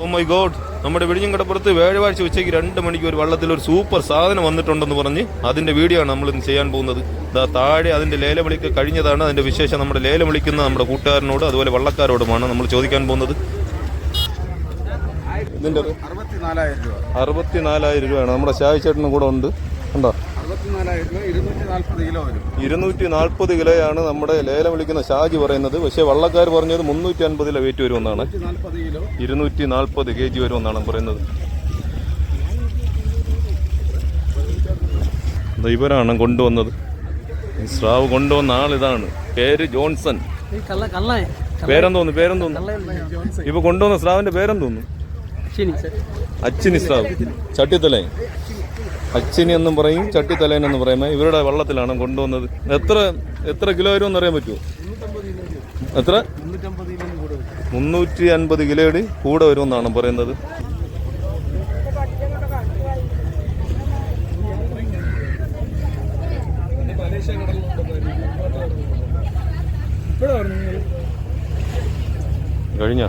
Oh my God നമ്മുടെ വിഴിഞ്ഞങ്കടപ്പുറത്ത് വ്യാഴാഴ്ച ഉച്ചയ്ക്ക് രണ്ട് മണിക്ക് ഒരു വള്ളത്തിൽ ഒരു സൂപ്പർ സാധനം വന്നിട്ടുണ്ടെന്ന് പറഞ്ഞ് അതിന്റെ വീഡിയോ ആണ് നമ്മൾ ഇന്ന് ചെയ്യാൻ പോകുന്നത്. ഇതാ താഴെ അതിന്റെ ലേലവിളിക്ക് കഴിഞ്ഞതാണ് അതിന്റെ വിശേഷം നമ്മുടെ ലേലം വിളിക്കുന്ന നമ്മുടെ കൂട്ടുകാരനോട് അതുപോലെ വള്ളക്കാരോടുമാണ് നമ്മൾ ചോദിക്കാൻ പോകുന്നത്. ഇതിന്റെ അറുപത്തിനാലായിരം രൂപ. അറുപത്തിനാലായിരം രൂപയാണ്. നമ്മുടെ ഷായി ചേട്ടനും കൂടെ ഉണ്ട്. രൂപ ഇരുന്നൂറ്റി നാൽപ്പത് കിലോയാണ് നമ്മുടെ ലേലം വിളിക്കുന്ന ഷാജി പറയുന്നത്. പക്ഷേ വള്ളക്കാർ പറഞ്ഞത് മുന്നൂറ്റി അൻപത് കിലോ വെയിറ്റ് വരുമെന്നാണ്. ഇരുന്നൂറ്റി നാൽപ്പത് കെ ജി വരുമെന്നാണ് പറയുന്നത്. ഇവരാണ് കൊണ്ടുവന്നത്. സ്രാവ് കൊണ്ടുവന്ന ആളിതാണ് പേര് ജോൺസൺ. പേരെന്തോന്നു പേരെന്തോന്നു ഇപ്പൊ കൊണ്ടുവന്ന സ്രാവിന്റെ പേരെന്തോന്നു അച്ഛനി അച്ചിനി സ്രാവ്. ചട്ടിത്തലയൻ അച്ചിനി എന്നും പറയും ചട്ടിത്തലേൻ എന്ന് പറയുമ്പോൾ ഇവരുടെ വള്ളത്തിലാണ് കൊണ്ടുവന്നത്. എത്ര എത്ര കിലോ വരും അറിയാൻ പറ്റുമോ? എത്ര? മുന്നൂറ്റി അൻപത് കിലോയുടെ കൂടെ വരുമെന്നാണ് പറയുന്നത്. കഴിഞ്ഞ?